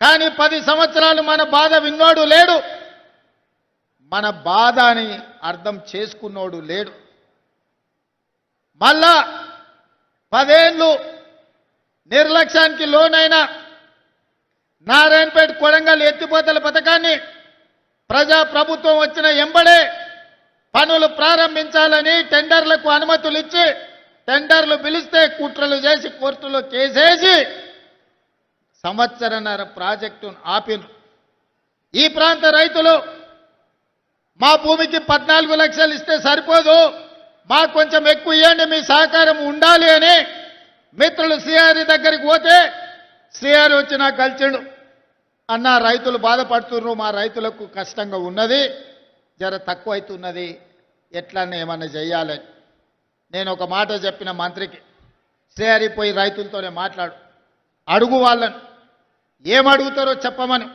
కానీ పది సంవత్సరాలు మన బాధ విన్నోడు లేడు. మన బాధ అని అర్థం చేసుకున్నోడు లేడు. మళ్ళా పదేళ్ళు నిర్లక్ష్యానికి లోనైన నారాయణపేట కొడంగల్ ఎత్తిపోతల పథకాన్ని ప్రజా ప్రభుత్వం వచ్చిన ఎంబడే పనులు ప్రారంభించాలని టెండర్లకు అనుమతులు ఇచ్చి టెండర్లు పిలిస్తే కుట్రలు చేసి కోర్టులో కేసేసి సంవత్సరన్నర ప్రాజెక్టును ఆపిను. ఈ ప్రాంత రైతులు మా భూమికి పద్నాలుగు లక్షలు ఇస్తే సరిపోదు. మాకు కొంచెం ఎక్కువ ఇవ్వండి మీ సహకారం ఉండాలి అని మిత్రులు శ్రీహారి దగ్గరికి పోతే శ్రీహారి వచ్చి నాకు కలిసిండు. అన్న రైతులు బాధపడుతున్నారు మా రైతులకు కష్టంగా ఉన్నది జర తక్కువ అవుతున్నది ఎట్లన్నా ఏమన్నా చేయాలని నేను ఒక మాట చెప్పిన మంత్రికి శ్రీహరి పోయి రైతులతోనే మాట్లాడు. అడుగు వాళ్ళని. ఏమడుగుతారో చెప్పమని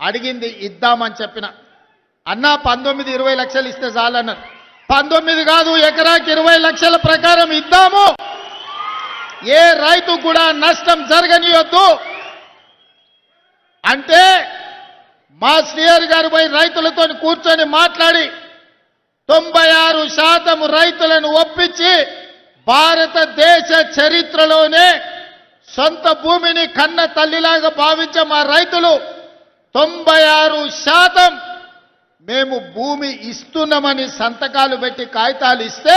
అడిగింది ఇద్దామని చెప్పిన. అన్నా పంతొమ్మిది ఇరవై లక్షలు ఇస్తే చాలన్నారు పంతొమ్మిది కాదు ఎకరాకి ఇరవై లక్షల ప్రకారం ఇద్దాము. ఏ రైతు కూడా నష్టం జరగనియొద్దు. అంటే మా శ్రీహరి గారు పోయి రైతులతో కూర్చొని మాట్లాడి తొంభై ఆరు శాతం రైతులను ఒప్పించి భారతదేశ చరిత్రలోనే సొంత భూమిని కన్న తల్లిలాగా భావించే మా రైతులు తొంభై ఆరు శాతం మేము భూమి ఇస్తున్నామని సంతకాలు పెట్టి కాగితాలు ఇస్తే